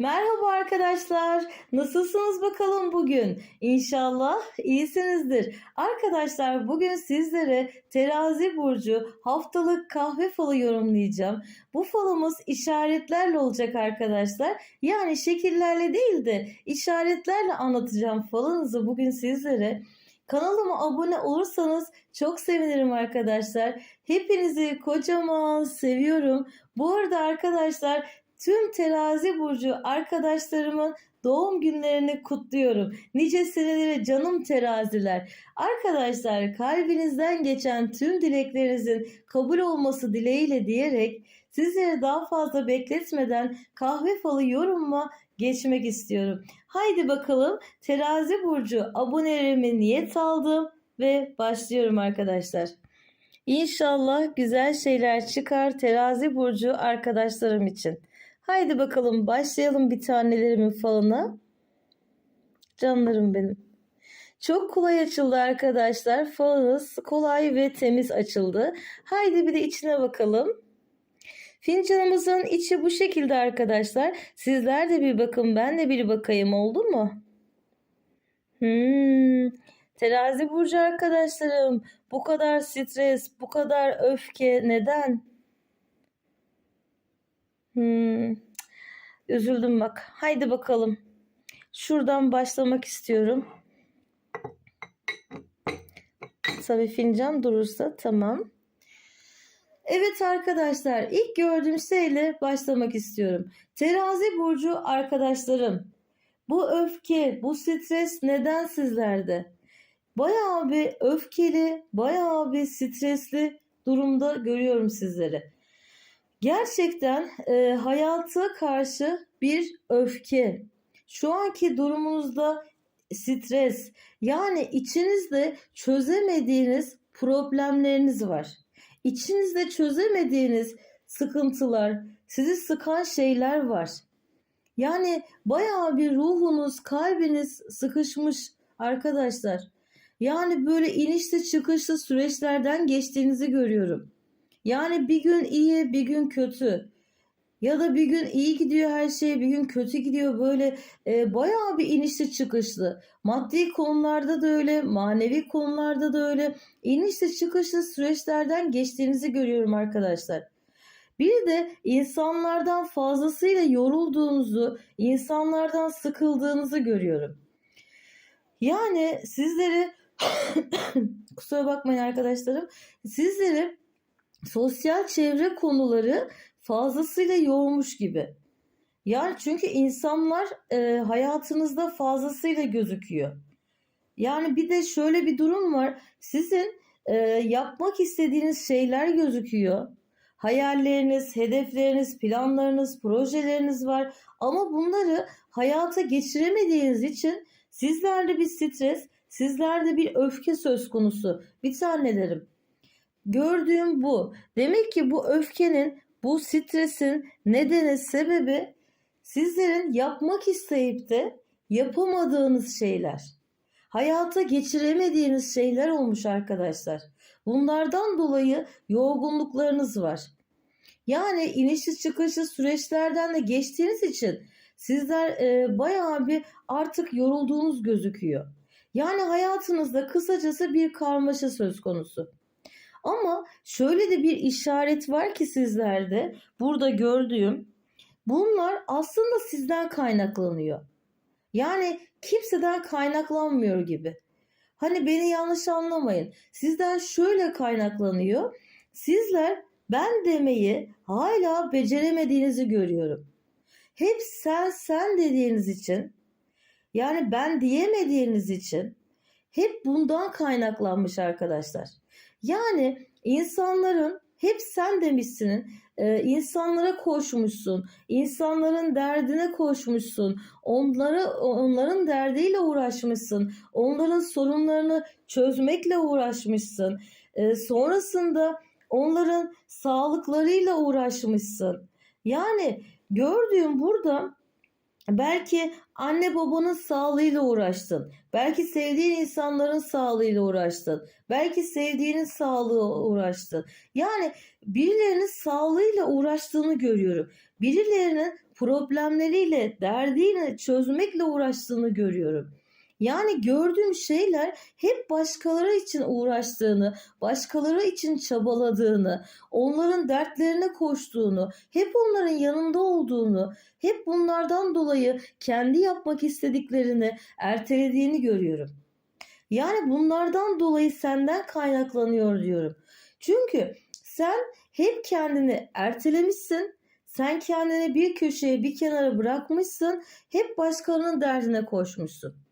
Merhaba arkadaşlar. Nasılsınız bakalım bugün? İnşallah iyisinizdir. Arkadaşlar bugün sizlere terazi burcu haftalık kahve falı yorumlayacağım. Bu falımız işaretlerle olacak arkadaşlar. Yani şekillerle değil de işaretlerle anlatacağım falınızı bugün sizlere. Kanalıma abone olursanız çok sevinirim arkadaşlar. Hepinizi kocaman seviyorum. Bu arada arkadaşlar tüm terazi burcu arkadaşlarımın doğum günlerini kutluyorum. Nice senelere canım teraziler. Arkadaşlar kalbinizden geçen tüm dileklerinizin kabul olması dileğiyle diyerek sizleri daha fazla bekletmeden kahve falı yorumuma geçmek istiyorum. Haydi bakalım terazi burcu abonelerime niyet aldım ve başlıyorum arkadaşlar. İnşallah güzel şeyler çıkar terazi burcu arkadaşlarım için. Haydi bakalım başlayalım bir tanelerimin falına. Canlarım benim. Çok kolay açıldı arkadaşlar. Falınız kolay ve temiz açıldı. Haydi bir de içine bakalım. Fincanımızın içi bu şekilde arkadaşlar. Sizler de bir bakın ben de bir bakayım oldu mu? Hmm. Terazi burcu arkadaşlarım bu kadar stres, bu kadar öfke neden? Hmm. Üzüldüm bak. Haydi bakalım. Şuradan başlamak istiyorum. Tabii fincan durursa tamam. Evet arkadaşlar ilk gördüğüm şeyle başlamak istiyorum. Terazi burcu arkadaşlarım. Bu öfke, bu stres neden sizlerde? Bayağı bir öfkeli, bayağı bir stresli durumda görüyorum sizleri. Gerçekten e, hayata karşı bir öfke. Şu anki durumunuzda stres. Yani içinizde çözemediğiniz problemleriniz var. İçinizde çözemediğiniz sıkıntılar, sizi sıkan şeyler var. Yani bayağı bir ruhunuz, kalbiniz sıkışmış arkadaşlar. Yani böyle inişli çıkışlı süreçlerden geçtiğinizi görüyorum. Yani bir gün iyi, bir gün kötü. Ya da bir gün iyi gidiyor her şey, bir gün kötü gidiyor. Böyle e, bayağı bir inişli çıkışlı. Maddi konularda da öyle, manevi konularda da öyle. İnişli çıkışlı süreçlerden geçtiğinizi görüyorum arkadaşlar. Bir de insanlardan fazlasıyla yorulduğunuzu, insanlardan sıkıldığınızı görüyorum. Yani sizleri kusura bakmayın arkadaşlarım. Sizleri sosyal çevre konuları fazlasıyla yormuş gibi. Yani çünkü insanlar e, hayatınızda fazlasıyla gözüküyor. Yani bir de şöyle bir durum var. Sizin e, yapmak istediğiniz şeyler gözüküyor. Hayalleriniz, hedefleriniz, planlarınız, projeleriniz var. Ama bunları hayata geçiremediğiniz için sizlerde bir stres, sizlerde bir öfke söz konusu. Bir tanelerim. Gördüğüm bu. Demek ki bu öfkenin, bu stresin nedeni, sebebi sizlerin yapmak isteyip de yapamadığınız şeyler. Hayata geçiremediğiniz şeyler olmuş arkadaşlar. Bunlardan dolayı yorgunluklarınız var. Yani inişli çıkışlı süreçlerden de geçtiğiniz için sizler e, bayağı bir artık yorulduğunuz gözüküyor. Yani hayatınızda kısacası bir karmaşa söz konusu. Ama şöyle de bir işaret var ki sizlerde burada gördüğüm bunlar aslında sizden kaynaklanıyor. Yani kimseden kaynaklanmıyor gibi. Hani beni yanlış anlamayın. Sizden şöyle kaynaklanıyor. Sizler ben demeyi hala beceremediğinizi görüyorum. Hep sen sen dediğiniz için yani ben diyemediğiniz için hep bundan kaynaklanmış arkadaşlar. Yani insanların hep sen demişsinin e, insanlara koşmuşsun, insanların derdine koşmuşsun, onları onların derdiyle uğraşmışsın, onların sorunlarını çözmekle uğraşmışsın. E, sonrasında onların sağlıklarıyla uğraşmışsın. Yani gördüğüm burada Belki anne babanın sağlığıyla uğraştın. Belki sevdiğin insanların sağlığıyla uğraştın. Belki sevdiğinin sağlığı uğraştın. Yani birilerinin sağlığıyla uğraştığını görüyorum. Birilerinin problemleriyle, derdiyle çözmekle uğraştığını görüyorum. Yani gördüğüm şeyler hep başkaları için uğraştığını, başkaları için çabaladığını, onların dertlerine koştuğunu, hep onların yanında olduğunu, hep bunlardan dolayı kendi yapmak istediklerini ertelediğini görüyorum. Yani bunlardan dolayı senden kaynaklanıyor diyorum. Çünkü sen hep kendini ertelemişsin. Sen kendini bir köşeye, bir kenara bırakmışsın. Hep başkalarının derdine koşmuşsun.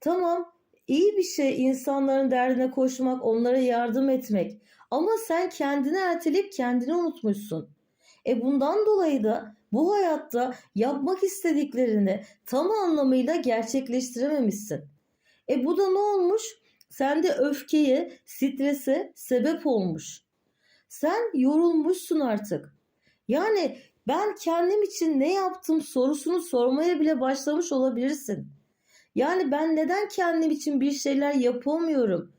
Tamam, iyi bir şey insanların derdine koşmak, onlara yardım etmek. Ama sen kendini erteleyip kendini unutmuşsun. E bundan dolayı da bu hayatta yapmak istediklerini tam anlamıyla gerçekleştirememişsin. E bu da ne olmuş? Sende öfkeye, strese sebep olmuş. Sen yorulmuşsun artık. Yani ben kendim için ne yaptım sorusunu sormaya bile başlamış olabilirsin. Yani ben neden kendim için bir şeyler yapamıyorum?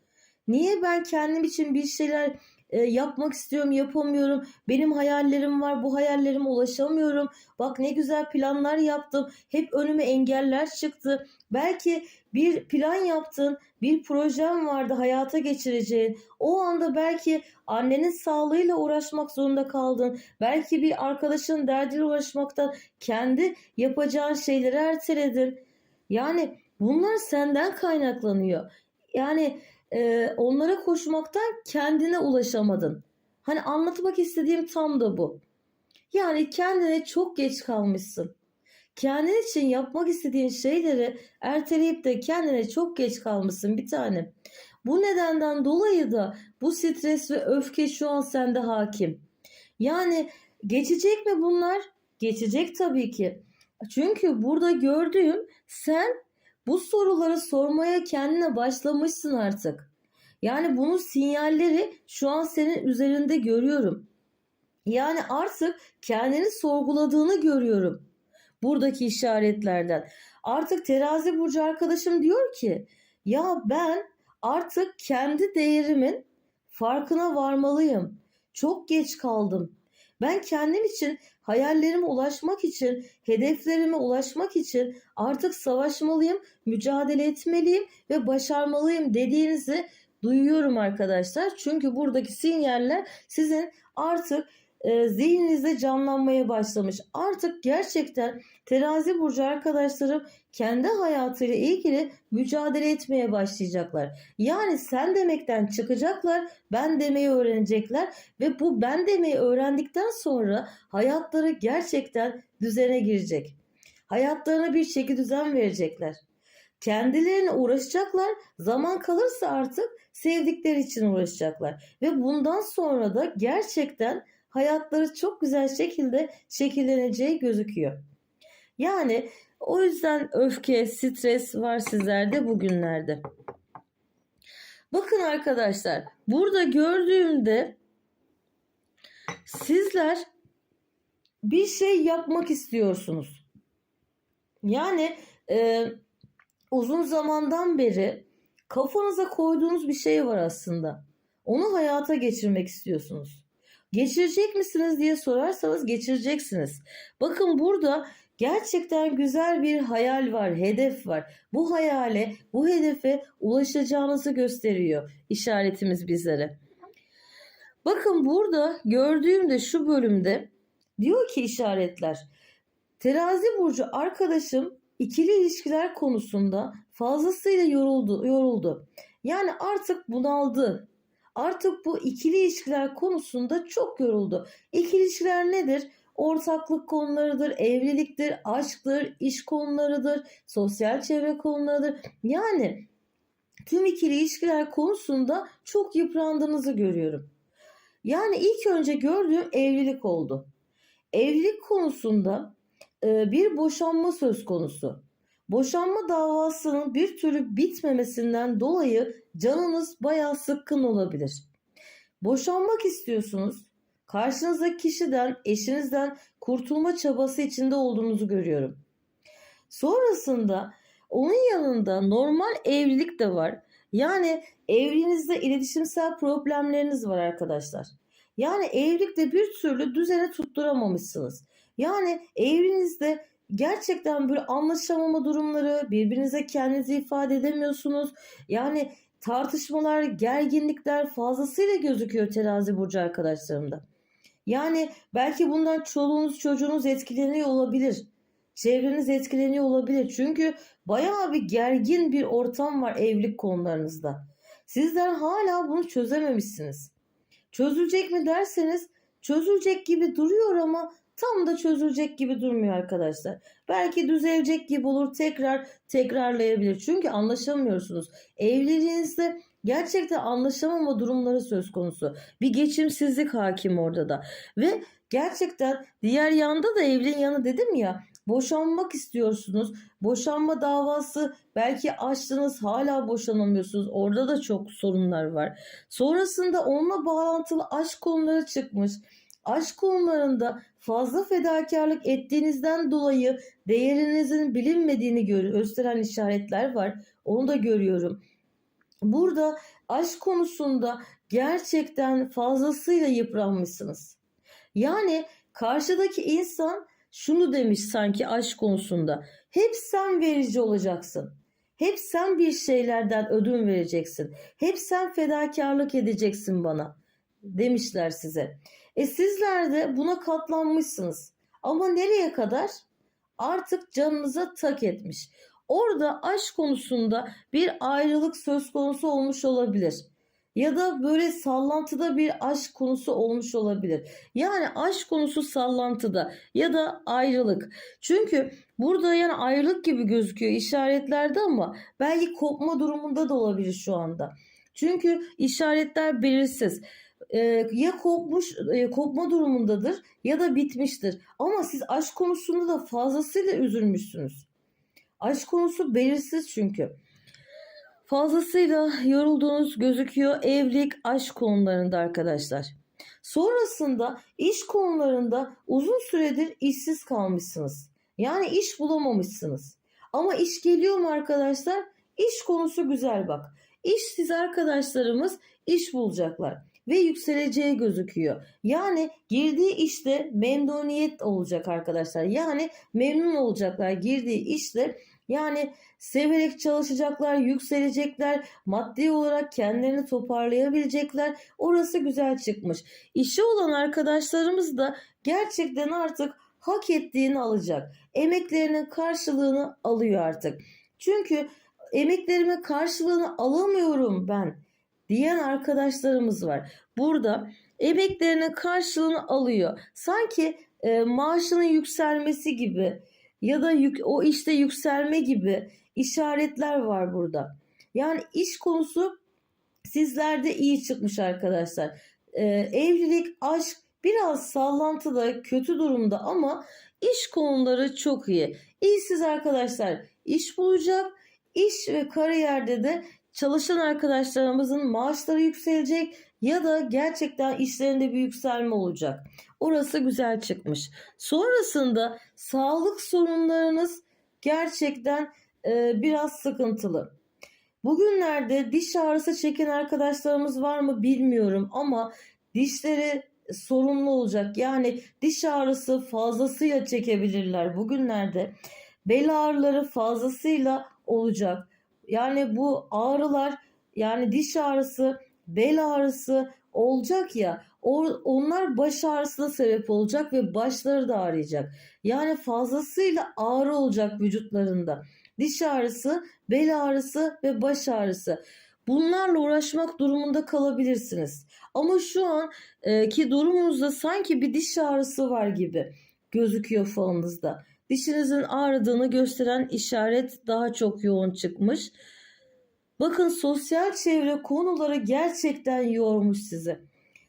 Niye ben kendim için bir şeyler e, yapmak istiyorum yapamıyorum. Benim hayallerim var bu hayallerime ulaşamıyorum. Bak ne güzel planlar yaptım. Hep önüme engeller çıktı. Belki bir plan yaptın, bir projem vardı hayata geçireceğin. O anda belki annenin sağlığıyla uğraşmak zorunda kaldın. Belki bir arkadaşın derdiyle uğraşmaktan kendi yapacağın şeyleri erteledin. Yani bunlar senden kaynaklanıyor. Yani e, onlara koşmaktan kendine ulaşamadın. Hani anlatmak istediğim tam da bu. Yani kendine çok geç kalmışsın. Kendin için yapmak istediğin şeyleri erteleyip de kendine çok geç kalmışsın bir tane. Bu nedenden dolayı da bu stres ve öfke şu an sende hakim. Yani geçecek mi bunlar? Geçecek tabii ki. Çünkü burada gördüğüm sen bu soruları sormaya kendine başlamışsın artık. Yani bunun sinyalleri şu an senin üzerinde görüyorum. Yani artık kendini sorguladığını görüyorum. Buradaki işaretlerden. Artık terazi burcu arkadaşım diyor ki ya ben artık kendi değerimin farkına varmalıyım. Çok geç kaldım. Ben kendim için hayallerime ulaşmak için, hedeflerime ulaşmak için artık savaşmalıyım, mücadele etmeliyim ve başarmalıyım dediğinizi duyuyorum arkadaşlar. Çünkü buradaki sinyaller sizin artık e, zihninizde canlanmaya başlamış. Artık gerçekten terazi burcu arkadaşlarım kendi hayatıyla ilgili mücadele etmeye başlayacaklar. Yani sen demekten çıkacaklar, ben demeyi öğrenecekler ve bu ben demeyi öğrendikten sonra hayatları gerçekten düzene girecek. Hayatlarına bir şekil düzen verecekler. Kendilerine uğraşacaklar. Zaman kalırsa artık sevdikleri için uğraşacaklar. Ve bundan sonra da gerçekten hayatları çok güzel şekilde şekilleneceği gözüküyor. Yani o yüzden öfke, stres var sizlerde bugünlerde. Bakın arkadaşlar, burada gördüğümde sizler bir şey yapmak istiyorsunuz. Yani e, uzun zamandan beri kafanıza koyduğunuz bir şey var aslında. Onu hayata geçirmek istiyorsunuz. Geçirecek misiniz diye sorarsanız geçireceksiniz. Bakın burada gerçekten güzel bir hayal var, hedef var. Bu hayale, bu hedefe ulaşacağınızı gösteriyor işaretimiz bizlere. Bakın burada gördüğümde şu bölümde diyor ki işaretler. Terazi burcu arkadaşım ikili ilişkiler konusunda fazlasıyla yoruldu, yoruldu. Yani artık bunaldı. Artık bu ikili ilişkiler konusunda çok yoruldu. İkili ilişkiler nedir? Ortaklık konularıdır, evliliktir, aşktır, iş konularıdır, sosyal çevre konularıdır. Yani tüm ikili ilişkiler konusunda çok yıprandığınızı görüyorum. Yani ilk önce gördüğüm evlilik oldu. Evlilik konusunda bir boşanma söz konusu. Boşanma davasının bir türlü bitmemesinden dolayı canınız bayağı sıkkın olabilir. Boşanmak istiyorsunuz. Karşınızdaki kişiden, eşinizden kurtulma çabası içinde olduğunuzu görüyorum. Sonrasında onun yanında normal evlilik de var. Yani evliliğinizde iletişimsel problemleriniz var arkadaşlar. Yani evlilikte bir türlü düzene tutturamamışsınız. Yani evliliğinizde gerçekten böyle anlaşamama durumları, birbirinize kendinizi ifade edemiyorsunuz. Yani tartışmalar, gerginlikler fazlasıyla gözüküyor terazi burcu arkadaşlarımda. Yani belki bundan çoluğunuz çocuğunuz etkileniyor olabilir. Çevreniz etkileniyor olabilir. Çünkü bayağı bir gergin bir ortam var evlilik konularınızda. Sizler hala bunu çözememişsiniz. Çözülecek mi derseniz çözülecek gibi duruyor ama tam da çözülecek gibi durmuyor arkadaşlar. Belki düzelecek gibi olur tekrar tekrarlayabilir. Çünkü anlaşamıyorsunuz. Evliliğinizde gerçekten anlaşamama durumları söz konusu. Bir geçimsizlik hakim orada da. Ve gerçekten diğer yanda da evliliğin yanı dedim ya boşanmak istiyorsunuz. Boşanma davası belki açtınız hala boşanamıyorsunuz. Orada da çok sorunlar var. Sonrasında onunla bağlantılı aşk konuları çıkmış. Aşk konularında fazla fedakarlık ettiğinizden dolayı değerinizin bilinmediğini gösteren işaretler var. Onu da görüyorum. Burada aşk konusunda gerçekten fazlasıyla yıpranmışsınız. Yani karşıdaki insan şunu demiş sanki aşk konusunda. Hep sen verici olacaksın. Hep sen bir şeylerden ödün vereceksin. Hep sen fedakarlık edeceksin bana demişler size. E sizler de buna katlanmışsınız. Ama nereye kadar? Artık canınıza tak etmiş. Orada aşk konusunda bir ayrılık söz konusu olmuş olabilir. Ya da böyle sallantıda bir aşk konusu olmuş olabilir. Yani aşk konusu sallantıda ya da ayrılık. Çünkü burada yani ayrılık gibi gözüküyor işaretlerde ama belki kopma durumunda da olabilir şu anda. Çünkü işaretler belirsiz. Ee, ya kopmuş e, kopma durumundadır ya da bitmiştir. Ama siz aşk konusunda da fazlasıyla üzülmüşsünüz. Aşk konusu belirsiz çünkü. Fazlasıyla yorulduğunuz gözüküyor evlilik aşk konularında arkadaşlar. Sonrasında iş konularında uzun süredir işsiz kalmışsınız. Yani iş bulamamışsınız. Ama iş geliyor mu arkadaşlar? İş konusu güzel bak. İşsiz arkadaşlarımız iş bulacaklar ve yükseleceği gözüküyor. Yani girdiği işte memnuniyet olacak arkadaşlar. Yani memnun olacaklar girdiği işte. Yani severek çalışacaklar, yükselecekler, maddi olarak kendilerini toparlayabilecekler. Orası güzel çıkmış. İşi olan arkadaşlarımız da gerçekten artık hak ettiğini alacak. Emeklerinin karşılığını alıyor artık. Çünkü emeklerimin karşılığını alamıyorum ben diyen arkadaşlarımız var. Burada emeklerinin karşılığını alıyor. Sanki e, maaşının yükselmesi gibi ya da yük, o işte yükselme gibi işaretler var burada. Yani iş konusu sizlerde iyi çıkmış arkadaşlar. E, evlilik, aşk biraz sallantıda, kötü durumda ama iş konuları çok iyi. İşsiz arkadaşlar iş bulacak. İş ve kariyerde de çalışan arkadaşlarımızın maaşları yükselecek ya da gerçekten işlerinde bir yükselme olacak. Orası güzel çıkmış. Sonrasında sağlık sorunlarınız gerçekten e, biraz sıkıntılı. Bugünlerde diş ağrısı çeken arkadaşlarımız var mı bilmiyorum ama dişleri sorunlu olacak. Yani diş ağrısı fazlasıyla çekebilirler bugünlerde. Bel ağrıları fazlasıyla olacak. Yani bu ağrılar yani diş ağrısı, bel ağrısı olacak ya onlar baş ağrısına sebep olacak ve başları da ağrıyacak. Yani fazlasıyla ağrı olacak vücutlarında. Diş ağrısı, bel ağrısı ve baş ağrısı. Bunlarla uğraşmak durumunda kalabilirsiniz. Ama şu an e, ki durumunuzda sanki bir diş ağrısı var gibi gözüküyor falınızda. Dişinizin ağrıdığını gösteren işaret daha çok yoğun çıkmış. Bakın sosyal çevre konuları gerçekten yormuş sizi.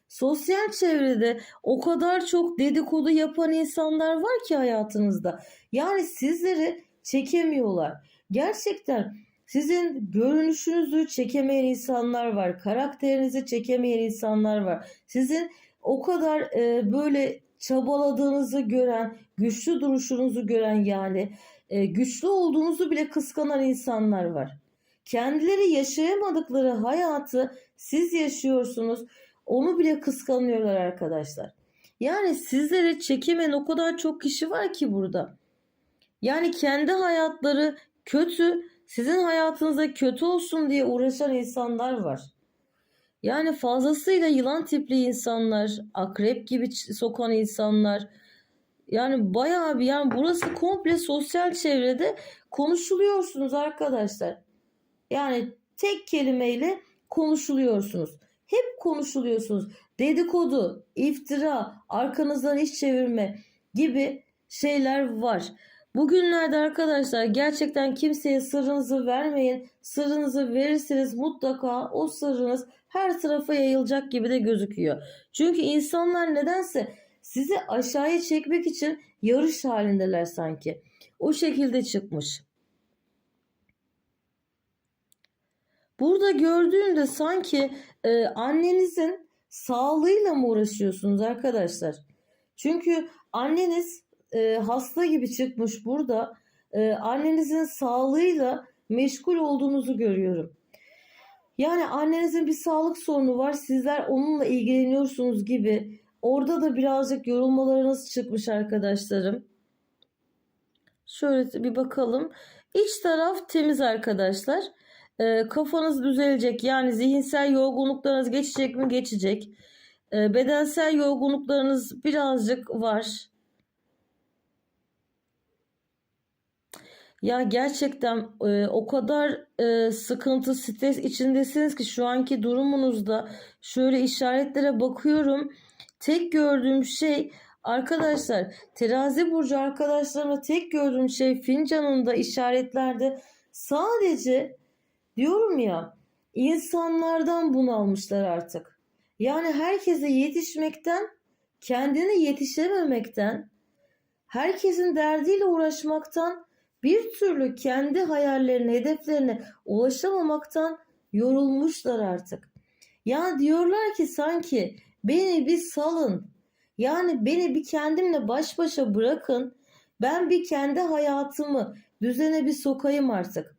Sosyal çevrede o kadar çok dedikodu yapan insanlar var ki hayatınızda. Yani sizleri çekemiyorlar. Gerçekten sizin görünüşünüzü çekemeyen insanlar var. Karakterinizi çekemeyen insanlar var. Sizin o kadar e, böyle çabaladığınızı gören, güçlü duruşunuzu gören yani e, güçlü olduğunuzu bile kıskanan insanlar var. Kendileri yaşayamadıkları hayatı siz yaşıyorsunuz. Onu bile kıskanıyorlar arkadaşlar. Yani sizleri çekemeyen o kadar çok kişi var ki burada. Yani kendi hayatları kötü, sizin hayatınızda kötü olsun diye uğraşan insanlar var. Yani fazlasıyla yılan tipli insanlar, akrep gibi sokan insanlar. Yani bayağı bir yani burası komple sosyal çevrede konuşuluyorsunuz arkadaşlar. Yani tek kelimeyle konuşuluyorsunuz. Hep konuşuluyorsunuz. Dedikodu, iftira, arkanızdan iş çevirme gibi şeyler var. Bugünlerde arkadaşlar gerçekten kimseye sırrınızı vermeyin. Sırrınızı verirseniz mutlaka o sırrınız her tarafa yayılacak gibi de gözüküyor. Çünkü insanlar nedense sizi aşağıya çekmek için yarış halindeler sanki. O şekilde çıkmış. Burada gördüğümde sanki e, annenizin sağlığıyla mı uğraşıyorsunuz arkadaşlar? Çünkü anneniz e, hasta gibi çıkmış burada. E, annenizin sağlığıyla meşgul olduğunuzu görüyorum. Yani annenizin bir sağlık sorunu var. Sizler onunla ilgileniyorsunuz gibi. Orada da birazcık yorulmalarınız çıkmış arkadaşlarım. Şöyle bir bakalım. İç taraf temiz arkadaşlar. Ee, kafanız düzelecek. Yani zihinsel yorgunluklarınız geçecek mi? Geçecek. Ee, bedensel yorgunluklarınız birazcık var. Ya gerçekten e, o kadar e, sıkıntı, stres içindesiniz ki şu anki durumunuzda şöyle işaretlere bakıyorum. Tek gördüğüm şey arkadaşlar terazi burcu arkadaşlarıma tek gördüğüm şey fincanında işaretlerde sadece diyorum ya insanlardan bunalmışlar artık. Yani herkese yetişmekten, kendine yetişememekten, herkesin derdiyle uğraşmaktan bir türlü kendi hayallerine, hedeflerine ulaşamamaktan yorulmuşlar artık. Ya diyorlar ki sanki beni bir salın. Yani beni bir kendimle baş başa bırakın. Ben bir kendi hayatımı düzene bir sokayım artık.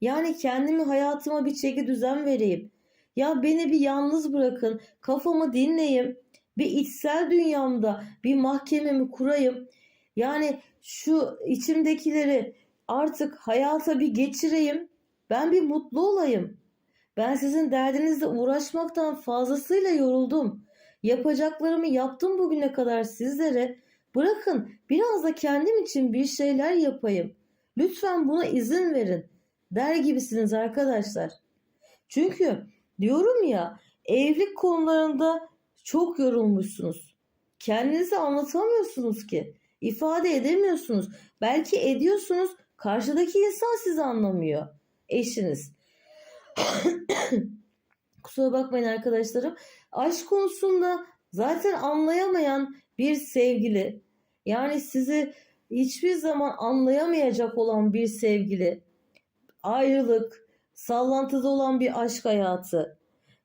Yani kendimi hayatıma bir çeki düzen vereyim. Ya beni bir yalnız bırakın. Kafamı dinleyeyim. Bir içsel dünyamda bir mahkememi kurayım. Yani şu içimdekileri artık hayata bir geçireyim. Ben bir mutlu olayım. Ben sizin derdinizle uğraşmaktan fazlasıyla yoruldum. Yapacaklarımı yaptım bugüne kadar sizlere. Bırakın biraz da kendim için bir şeyler yapayım. Lütfen buna izin verin. Der gibisiniz arkadaşlar. Çünkü diyorum ya evlilik konularında çok yorulmuşsunuz. Kendinizi anlatamıyorsunuz ki. İfade edemiyorsunuz. Belki ediyorsunuz. Karşıdaki insan sizi anlamıyor. Eşiniz. Kusura bakmayın arkadaşlarım. Aşk konusunda zaten anlayamayan bir sevgili. Yani sizi hiçbir zaman anlayamayacak olan bir sevgili. Ayrılık, sallantıda olan bir aşk hayatı.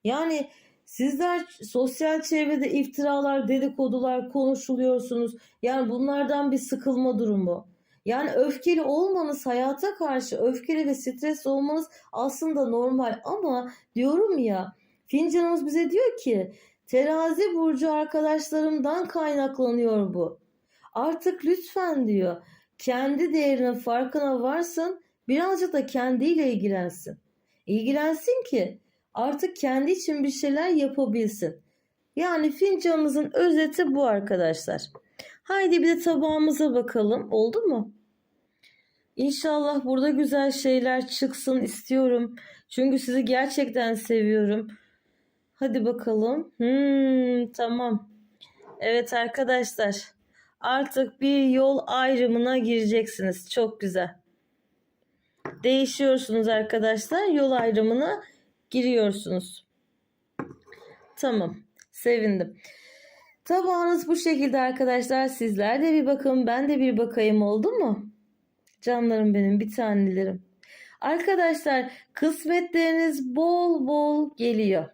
Yani sizler sosyal çevrede iftiralar, dedikodular konuşuluyorsunuz. Yani bunlardan bir sıkılma durumu. Yani öfkeli olmanız, hayata karşı öfkeli ve stres olmanız aslında normal ama diyorum ya fincanımız bize diyor ki terazi burcu arkadaşlarımdan kaynaklanıyor bu. Artık lütfen diyor kendi değerinin farkına varsın birazcık da kendiyle ilgilensin. İlgilensin ki artık kendi için bir şeyler yapabilsin. Yani fincanımızın özeti bu arkadaşlar. Haydi bir de tabağımıza bakalım. Oldu mu? İnşallah burada güzel şeyler çıksın istiyorum. Çünkü sizi gerçekten seviyorum. Hadi bakalım. Hmm, tamam. Evet arkadaşlar. Artık bir yol ayrımına gireceksiniz. Çok güzel. Değişiyorsunuz arkadaşlar. Yol ayrımına giriyorsunuz. Tamam. Sevindim. Tabağınız bu şekilde arkadaşlar. Sizler de bir bakın. Ben de bir bakayım oldu mu? Canlarım benim bir tanelerim. Arkadaşlar kısmetleriniz bol bol geliyor.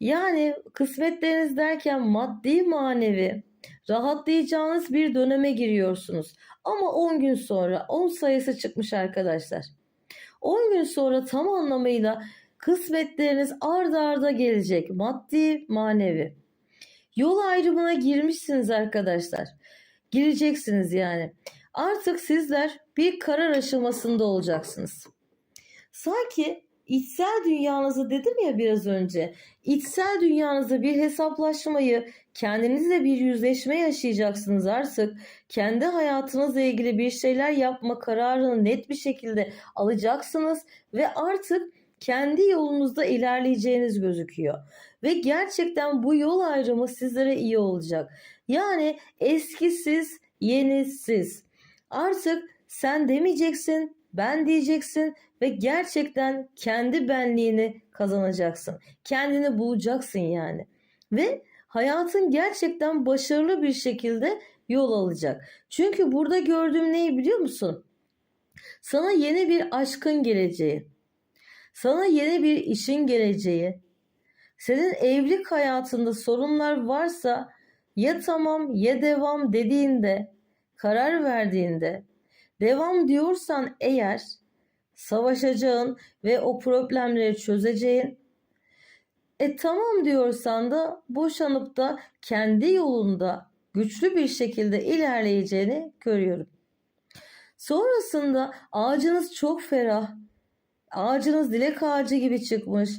Yani kısmetleriniz derken maddi manevi Rahatlayacağınız bir döneme giriyorsunuz. Ama 10 gün sonra 10 sayısı çıkmış arkadaşlar. 10 gün sonra tam anlamıyla kısmetleriniz arda arda gelecek. Maddi, manevi. Yol ayrımına girmişsiniz arkadaşlar. Gireceksiniz yani. Artık sizler bir karar aşamasında olacaksınız. Sanki içsel dünyanızı dedim ya biraz önce. İçsel dünyanızda bir hesaplaşmayı, kendinizle bir yüzleşme yaşayacaksınız artık. Kendi hayatınızla ilgili bir şeyler yapma kararını net bir şekilde alacaksınız ve artık kendi yolunuzda ilerleyeceğiniz gözüküyor. Ve gerçekten bu yol ayrımı sizlere iyi olacak. Yani eskisiz, yenisiz. Artık sen demeyeceksin, ben diyeceksin ve gerçekten kendi benliğini kazanacaksın. Kendini bulacaksın yani. Ve hayatın gerçekten başarılı bir şekilde yol alacak. Çünkü burada gördüğüm neyi biliyor musun? Sana yeni bir aşkın geleceği. Sana yeni bir işin geleceği. Senin evlilik hayatında sorunlar varsa ya tamam ya devam dediğinde, karar verdiğinde, devam diyorsan eğer savaşacağın ve o problemleri çözeceğin. E tamam diyorsan da boşanıp da kendi yolunda güçlü bir şekilde ilerleyeceğini görüyorum. Sonrasında ağacınız çok ferah. Ağacınız dilek ağacı gibi çıkmış.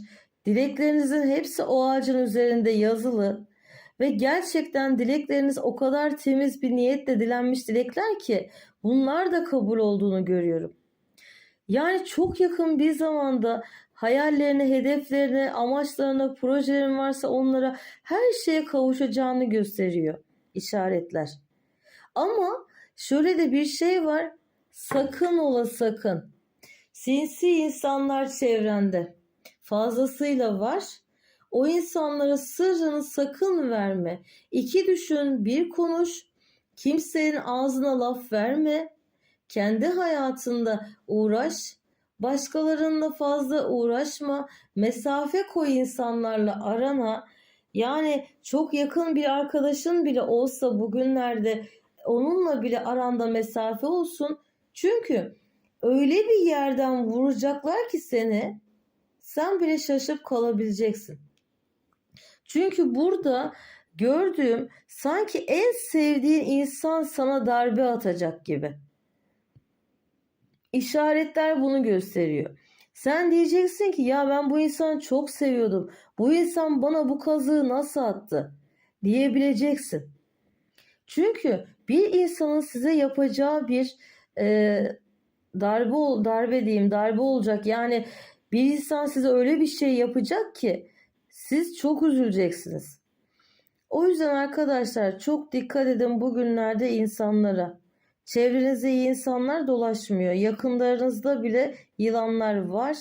Dileklerinizin hepsi o ağacın üzerinde yazılı. Ve gerçekten dilekleriniz o kadar temiz bir niyetle dilenmiş dilekler ki bunlar da kabul olduğunu görüyorum. Yani çok yakın bir zamanda hayallerine, hedeflerine, amaçlarına, projelerin varsa onlara her şeye kavuşacağını gösteriyor işaretler. Ama şöyle de bir şey var. Sakın ola sakın. Sinsi insanlar çevrende. Fazlasıyla var. O insanlara sırrını sakın verme. İki düşün, bir konuş. Kimsenin ağzına laf verme. Kendi hayatında uğraş. Başkalarınla fazla uğraşma. Mesafe koy insanlarla arana. Yani çok yakın bir arkadaşın bile olsa bugünlerde onunla bile aranda mesafe olsun. Çünkü öyle bir yerden vuracaklar ki seni sen bile şaşıp kalabileceksin. Çünkü burada gördüğüm sanki en sevdiğin insan sana darbe atacak gibi. İşaretler bunu gösteriyor. Sen diyeceksin ki ya ben bu insanı çok seviyordum. Bu insan bana bu kazığı nasıl attı? Diyebileceksin. Çünkü bir insanın size yapacağı bir e, darbe darbe diyeyim darbe olacak. Yani bir insan size öyle bir şey yapacak ki siz çok üzüleceksiniz. O yüzden arkadaşlar çok dikkat edin bugünlerde insanlara. Çevrenizde iyi insanlar dolaşmıyor. Yakınlarınızda bile yılanlar var.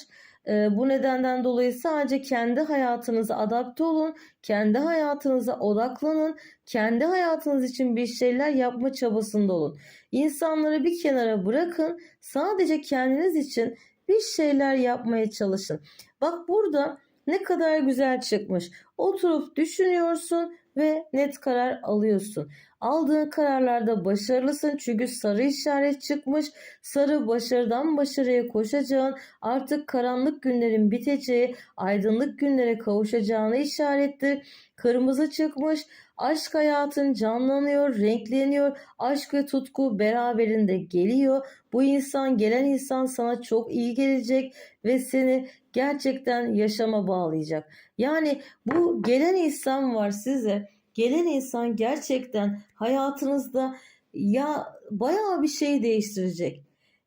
Ee, bu nedenden dolayı sadece kendi hayatınıza adapte olun. Kendi hayatınıza odaklanın. Kendi hayatınız için bir şeyler yapma çabasında olun. İnsanları bir kenara bırakın. Sadece kendiniz için bir şeyler yapmaya çalışın. Bak burada ne kadar güzel çıkmış. Oturup düşünüyorsun ve net karar alıyorsun. Aldığın kararlarda başarılısın çünkü sarı işaret çıkmış. Sarı başarıdan başarıya koşacağın, artık karanlık günlerin biteceği, aydınlık günlere kavuşacağını işarettir. Kırmızı çıkmış. Aşk hayatın canlanıyor, renkleniyor. Aşk ve tutku beraberinde geliyor. Bu insan, gelen insan sana çok iyi gelecek ve seni gerçekten yaşama bağlayacak. Yani bu gelen insan var size. Gelen insan gerçekten hayatınızda ya bayağı bir şey değiştirecek.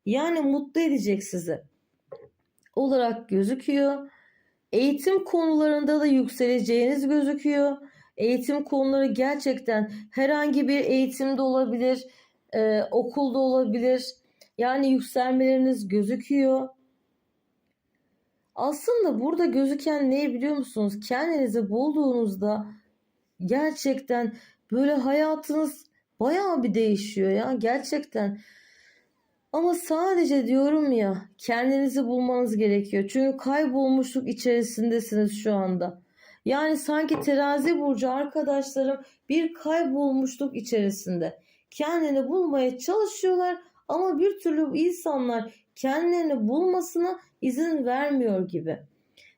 Yani mutlu edecek sizi. Olarak gözüküyor. Eğitim konularında da yükseleceğiniz gözüküyor. Eğitim konuları gerçekten herhangi bir eğitimde olabilir, e, okulda olabilir. Yani yükselmeleriniz gözüküyor. Aslında burada gözüken ne biliyor musunuz? Kendinizi bulduğunuzda gerçekten böyle hayatınız bayağı bir değişiyor ya gerçekten. Ama sadece diyorum ya kendinizi bulmanız gerekiyor. Çünkü kaybolmuşluk içerisindesiniz şu anda. Yani sanki terazi burcu arkadaşlarım bir kaybolmuşluk içerisinde. Kendini bulmaya çalışıyorlar ama bir türlü insanlar kendilerini bulmasına izin vermiyor gibi.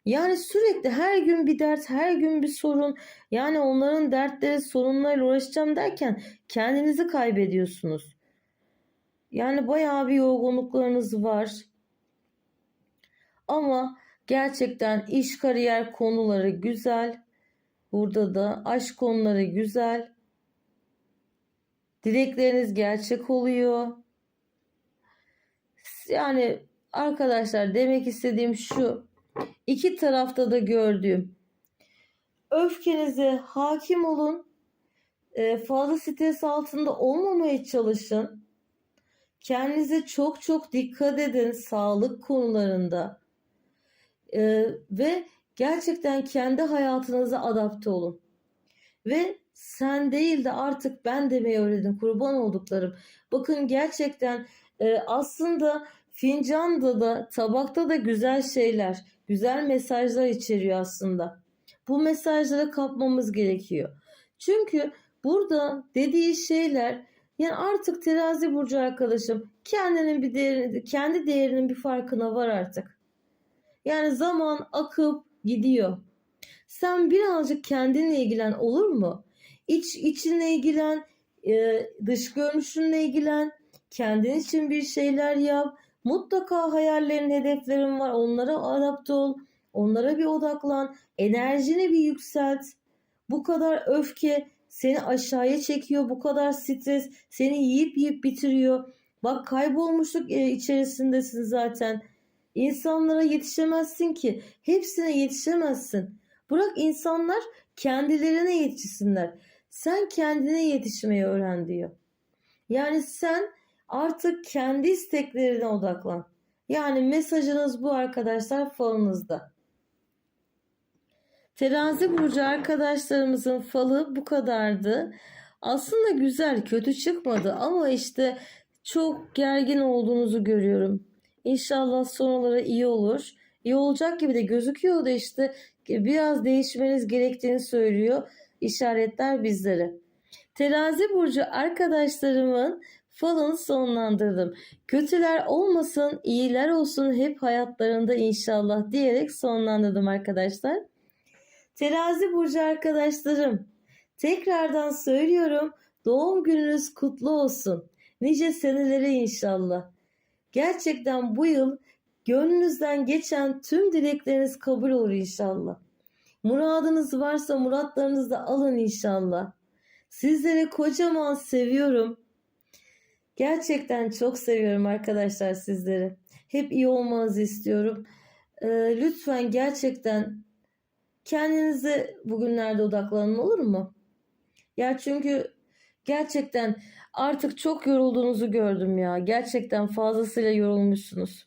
Yani sürekli her gün bir dert, her gün bir sorun. Yani onların dertleri, sorunlarıyla uğraşacağım derken kendinizi kaybediyorsunuz. Yani bayağı bir yorgunluklarınız var. Ama gerçekten iş kariyer konuları güzel. Burada da aşk konuları güzel. Dilekleriniz gerçek oluyor. Yani arkadaşlar demek istediğim şu. İki tarafta da gördüğüm. Öfkenize hakim olun. Ee, fazla stres altında olmamaya çalışın. Kendinize çok çok dikkat edin sağlık konularında. Ee, ve gerçekten kendi hayatınıza adapte olun. Ve sen değil de artık ben demeyi öğrenin kurban olduklarım. Bakın gerçekten e, aslında fincanda da tabakta da güzel şeyler, güzel mesajlar içeriyor aslında. Bu mesajları kapmamız gerekiyor. Çünkü burada dediği şeyler yani artık terazi burcu arkadaşım kendinin bir değeri, kendi değerinin bir farkına var artık. Yani zaman akıp gidiyor. Sen birazcık kendinle ilgilen olur mu? İç içinle ilgilen, e, dış görünüşünle ilgilen, kendin için bir şeyler yap. Mutlaka hayallerin, hedeflerin var. Onlara adapte ol. Onlara bir odaklan. Enerjini bir yükselt. Bu kadar öfke seni aşağıya çekiyor. Bu kadar stres seni yiyip yiyip bitiriyor. Bak kaybolmuşluk e, içerisindesin zaten. İnsanlara yetişemezsin ki. Hepsine yetişemezsin. Bırak insanlar kendilerine yetişsinler. Sen kendine yetişmeyi öğren diyor. Yani sen artık kendi isteklerine odaklan. Yani mesajınız bu arkadaşlar falınızda. Terazi burcu arkadaşlarımızın falı bu kadardı. Aslında güzel, kötü çıkmadı ama işte çok gergin olduğunuzu görüyorum. İnşallah sonraları iyi olur. İyi olacak gibi de gözüküyor da işte biraz değişmeniz gerektiğini söylüyor işaretler bizlere. Terazi burcu arkadaşlarımın falını sonlandırdım. Kötüler olmasın, iyiler olsun hep hayatlarında inşallah diyerek sonlandırdım arkadaşlar. Terazi burcu arkadaşlarım, tekrardan söylüyorum doğum gününüz kutlu olsun. Nice senelere inşallah. Gerçekten bu yıl gönlünüzden geçen tüm dilekleriniz kabul olur inşallah. Muradınız varsa muratlarınızı da alın inşallah. Sizleri kocaman seviyorum. Gerçekten çok seviyorum arkadaşlar sizleri. Hep iyi olmanızı istiyorum. Ee, lütfen gerçekten kendinize bugünlerde odaklanın olur mu? Ya çünkü gerçekten artık çok yorulduğunuzu gördüm ya. Gerçekten fazlasıyla yorulmuşsunuz.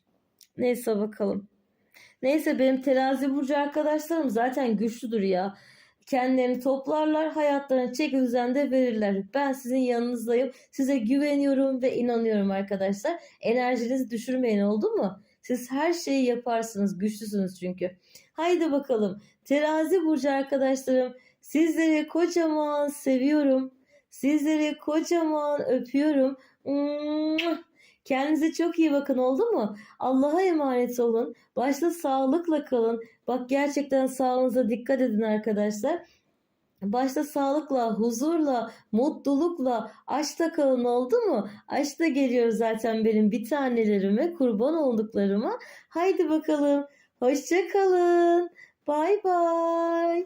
Neyse bakalım. Neyse benim terazi burcu arkadaşlarım zaten güçlüdür ya. Kendilerini toplarlar, hayatlarını çeki düzende verirler. Ben sizin yanınızdayım. Size güveniyorum ve inanıyorum arkadaşlar. Enerjinizi düşürmeyin oldu mu? Siz her şeyi yaparsınız. Güçlüsünüz çünkü. Haydi bakalım. Terazi burcu arkadaşlarım. Sizleri kocaman seviyorum. Sizleri kocaman öpüyorum. Kendinize çok iyi bakın oldu mu? Allah'a emanet olun. Başta sağlıkla kalın. Bak gerçekten sağlığınıza dikkat edin arkadaşlar. Başta sağlıkla, huzurla, mutlulukla, aşkta kalın oldu mu? Aşkta geliyor zaten benim bir tanelerime, kurban olduklarıma. Haydi bakalım. Hoşça kalın. Bay bay.